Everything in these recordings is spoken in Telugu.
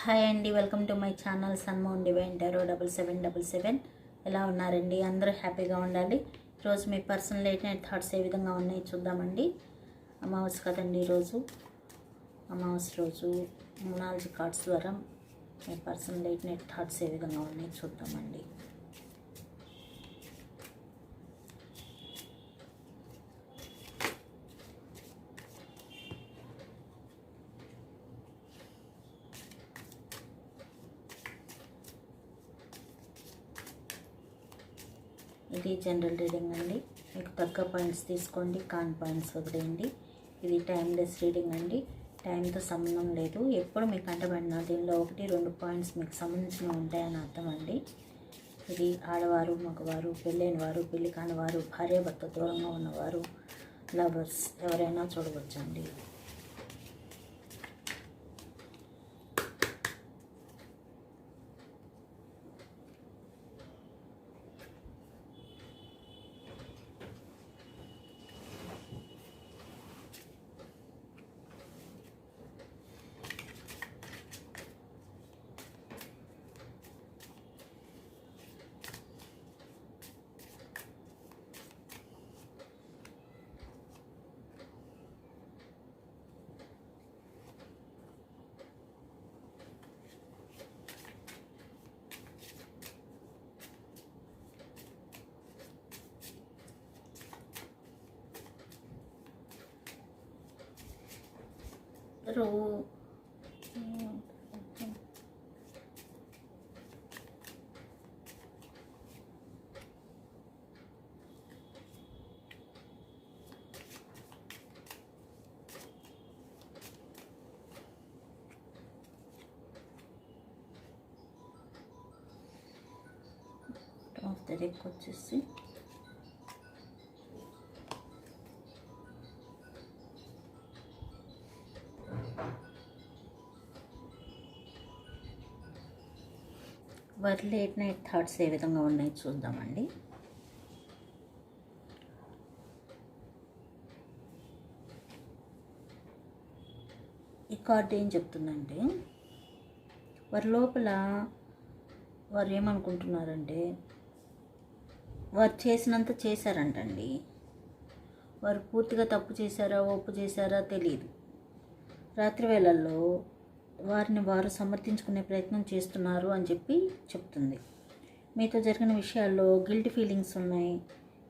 హాయ్ అండి welcome to my channel Sunmoon divine tarot double seven double seven. ఎలా ఉన్నారండి? అందరూ హ్యాపీగా ఉండాలి. ఈరోజు మీ పర్సనల్ లేట్ నైట్ థాట్స్ ఏ విధంగా ఉన్నాయి చూద్దామండి. అమావాస్య కదండి ఈరోజు. అమావాస్య రోజు మూనాలజీ కార్డ్స్ ద్వారా మీ పర్సనల్ లేట్ నైట్ థాట్స్ ఏ విధంగా ఉన్నాయి చూద్దామండి. ఇది జనరల్ రీడింగ్ అండి. మీకు తగ్గ పాయింట్స్ తీసుకోండి కాన్ పాయింట్స్ వదిలేయండి. ఇది టైమ్లెస్ రీడింగ్ అండి. టైంతో సంబంధం లేదు. ఎప్పుడు మీకు అంటబడిన దీనిలో ఒకటి రెండు పాయింట్స్ మీకు సంబంధించినవి ఉంటాయని అర్థం అండి. ఇది ఆడవారు మగవారు పెళ్ళైన వారు పెళ్ళి కాని వారు భార్యాభర్త దూరంగా ఉన్నవారు లవర్స్ ఎవరైనా చూడవచ్చండి. రో ఆఫ్ ద డెక్ వచ్చేసి వారి లేట్ నైట్ థాట్స్ ఏ విధంగా ఉన్నాయి చూద్దామండి. ఈ కార్డు ఏం చెప్తుందంటే వారి లోపల వారు ఏమనుకుంటున్నారంటే వారు చేసినంత చేశారంటండి. వారు పూర్తిగా తప్పు చేశారా ఒప్పు చేశారా తెలియదు రాత్రి వేళల్లో వారిని వారు సమర్థించుకునే ప్రయత్నం చేస్తున్నారు అని చెప్పి చెప్తుంది. మీతో జరిగిన విషయాల్లో గిల్ట్ ఫీలింగ్స్ ఉన్నాయి.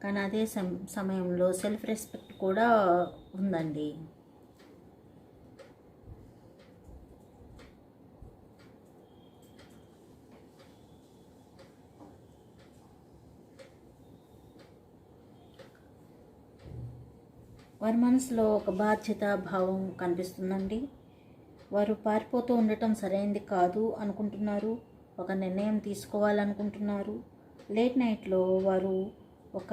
కానీ అదే సమ సమయంలో సెల్ఫ్ రెస్పెక్ట్ కూడా ఉందండి. వారి మనసులో ఒక బాధ్యత భావం కనిపిస్తుందండి. వారు పారిపోతూ ఉండటం సరైనది కాదు అనుకుంటున్నారు. ఒక నిర్ణయం తీసుకోవాలనుకుంటున్నారు. లేట్ నైట్లో వారు ఒక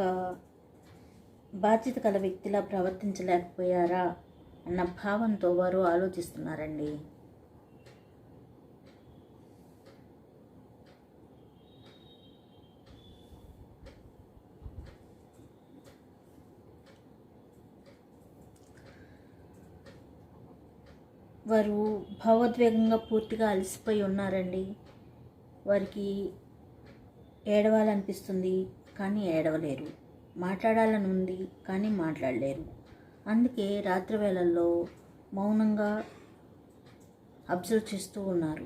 బాధ్యత గల వ్యక్తిలా ప్రవర్తించలేకపోయారా అన్న భావంతో వారు ఆలోచిస్తున్నారండి. వారు భావోద్వేగంగా పూర్తిగా అలసిపోయి ఉన్నారండి. వారికి ఏడవాలనిపిస్తుంది కానీ ఏడవలేరు. మాట్లాడాలని ఉంది కానీ మాట్లాడలేరు. అందుకే రాత్రి వేళల్లో మౌనంగా అబ్జర్వ్ చేస్తూ ఉన్నారు.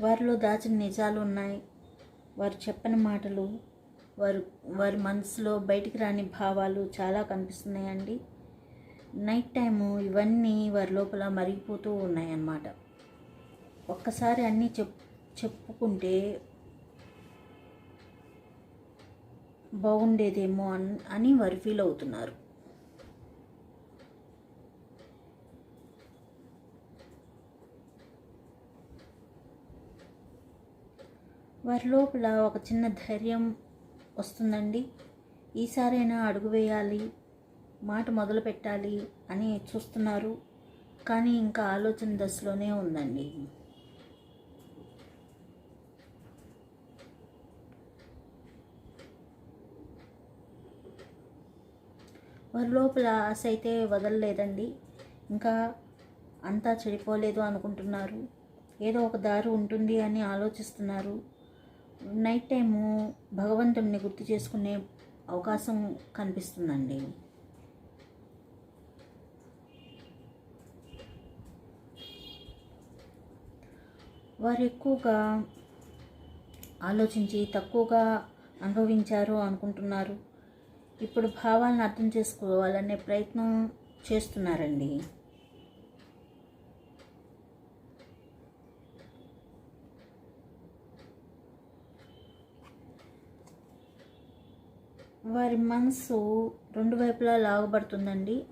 వారిలో దాచిన నిజాలు ఉన్నాయి. వారు చెప్పని మాటలు వారు వారి మనసులో బయటికి రాని భావాలు చాలా కనిపిస్తున్నాయండి. నైట్ టైము ఇవన్నీ వారి లోపల మరిగిపోతూ ఉన్నాయన్నమాట. ఒక్కసారి అన్నీ చెప్ చెప్పుకుంటే బాగుండేదేమో అని అని వారు ఫీల్ అవుతున్నారు. వారి లోపల ఒక చిన్న ధైర్యం వస్తుందండి. ఈసారైనా అడుగు వేయాలి మాట మొదలు పెట్టాలి అని చూస్తున్నారు. కానీ ఇంకా ఆలోచన దశలోనే ఉందండి. వారి లోపల ఆశ అయితే వదలలేదండి. ఇంకా అంతా చెడిపోలేదు అనుకుంటున్నారు. ఏదో ఒక దారి ఉంటుంది అని ఆలోచిస్తున్నారు. నైట్ టైము భగవంతుడిని గుర్తు చేసుకునే అవకాశం కనిపిస్తుందండి. వారు ఎక్కువగా ఆలోచించి తక్కువగా అనుభవించారు అనుకుంటున్నారు. ఇప్పుడు భావాలను అర్థం చేసుకోవాలనే ప్రయత్నం చేస్తున్నారండి. వారి మనసు రెండు వైపులా లాగబడుతుందండి.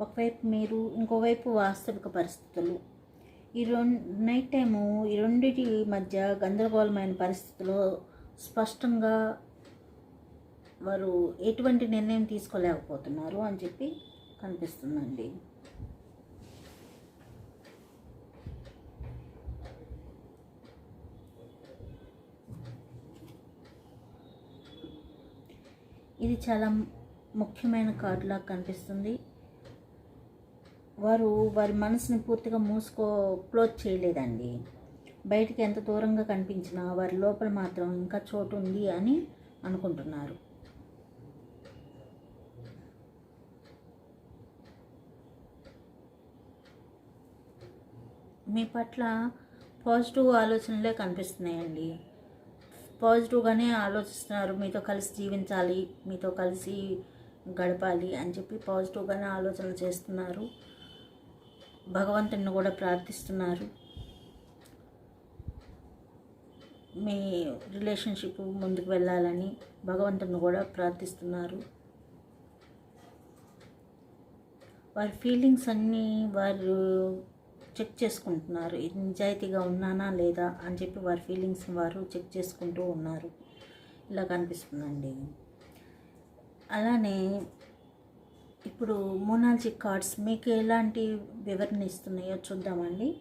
ఒకవైపు మీరు ఇంకోవైపు వాస్తవిక పరిస్థితులు. ఈ రెండు నైట్ టైము ఈ రెండింటి మధ్య గందరగోళమైన పరిస్థితుల్లో స్పష్టంగా వారు ఎటువంటి నిర్ణయం తీసుకోలేకపోతున్నారు అని చెప్పి కనిపిస్తుందండి. ఇది చాలా ముఖ్యమైన కార్డులాగా కనిపిస్తుంది. వారు వారి మనసుని పూర్తిగా మూసుకో క్లోజ్ చేయలేదండి. బయటికి ఎంత దూరంగా కనిపించినా వారి లోపల మాత్రం ఇంకా చోటు ఉంది అని అనుకుంటున్నారు. మీ పట్ల పాజిటివ్ ఆలోచనలే కనిపిస్తున్నాయండి. పాజిటివ్గానే ఆలోచిస్తున్నారు. మీతో కలిసి జీవించాలి మీతో కలిసి గడపాలి అని చెప్పి పాజిటివ్గానే ఆలోచన చేస్తున్నారు. భగవంతుని కూడా ప్రార్థిస్తున్నారు. మీ రిలేషన్షిప్ ముందుకు వెళ్ళాలని భగవంతుని కూడా ప్రార్థిస్తున్నారు. వారి ఫీలింగ్స్ అన్నీ వారు చెక్ చేసుకుంటున్నారు. నిజాయితీగా ఉన్నానా లేదా? అని చెప్పి వారి ఫీలింగ్స్ వారు చెక్ చేసుకుంటూ ఉన్నారు. ఇలా కనిపిస్తుందండి. అలానే ఇప్పుడు మోనాలజీ కార్డ్స్ మీకు ఎలాంటి వివరణ ఇస్తున్నాయో చూద్దామండి.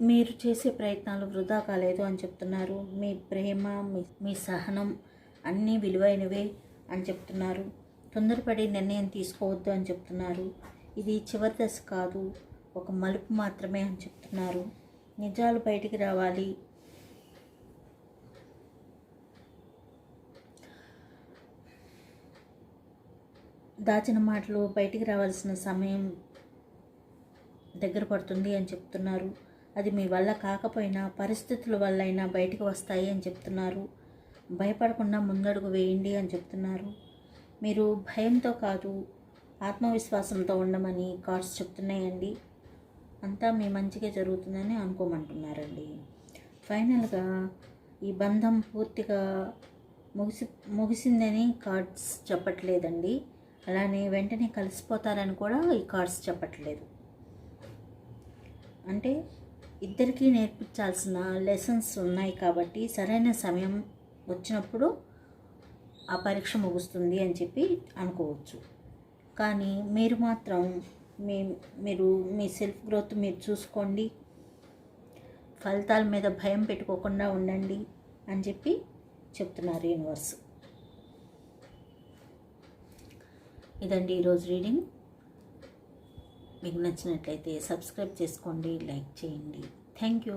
మీరు చేసే ప్రయత్నాలు వృధా కాలేదు అని చెప్తున్నారు. మీ ప్రేమ మీ మీ సహనం అన్నీ విలువైనవే అని చెప్తున్నారు. తొందరపడి నిర్ణయం తీసుకోవద్దు అని చెప్తున్నారు. ఇది చివరి దశ కాదు. ఒక మలుపు మాత్రమే అని చెప్తున్నారు. నిజాలు బయటికి రావాలి. దాచిన మాటలు బయటికి రావాల్సిన సమయం దగ్గర పడుతుంది అని చెప్తున్నారు. అది మీ వల్ల కాకపోయినా పరిస్థితుల వల్ల అయినా బయటికి వస్తాయి అని చెప్తున్నారు. భయపడకుండా ముందడుగు వేయండి అని చెప్తున్నారు. మీరు భయంతో కాదు ఆత్మవిశ్వాసంతో ఉండమని కార్డ్స్ చెప్తున్నాయండి. అంతా మీ మంచిగా జరుగుతుందని అనుకోమంటున్నారండి. ఫైనల్గా ఈ బంధం పూర్తిగా ముగిసి ముగిసిందని కార్డ్స్ చెప్పట్లేదండి. అలానే వెంటనే కలిసిపోతారని కూడా ఈ కార్డ్స్ చెప్పట్లేదు. అంటే ఇద్దరికీ నేర్పించాల్సిన లెసన్స్ ఉన్నాయి కాబట్టి సరైన సమయం వచ్చినప్పుడు ఆ పరీక్ష ముగుస్తుంది అని చెప్పి అనుకోవచ్చు. కానీ మీరు మాత్రం మీ మీరు మీ సెల్ఫ్ గ్రోత్ మీరు చూసుకోండి. ఫలితాల మీద భయం పెట్టుకోకుండా ఉండండి అని చెప్పి చెప్తున్నారు యూనివర్స్ ఇదండి ఈరోజు రీడింగ్ మీకు నచ్చినట్లయితే సబ్స్క్రైబ్ చేసుకోండి లైక్ చేయండి. Thank you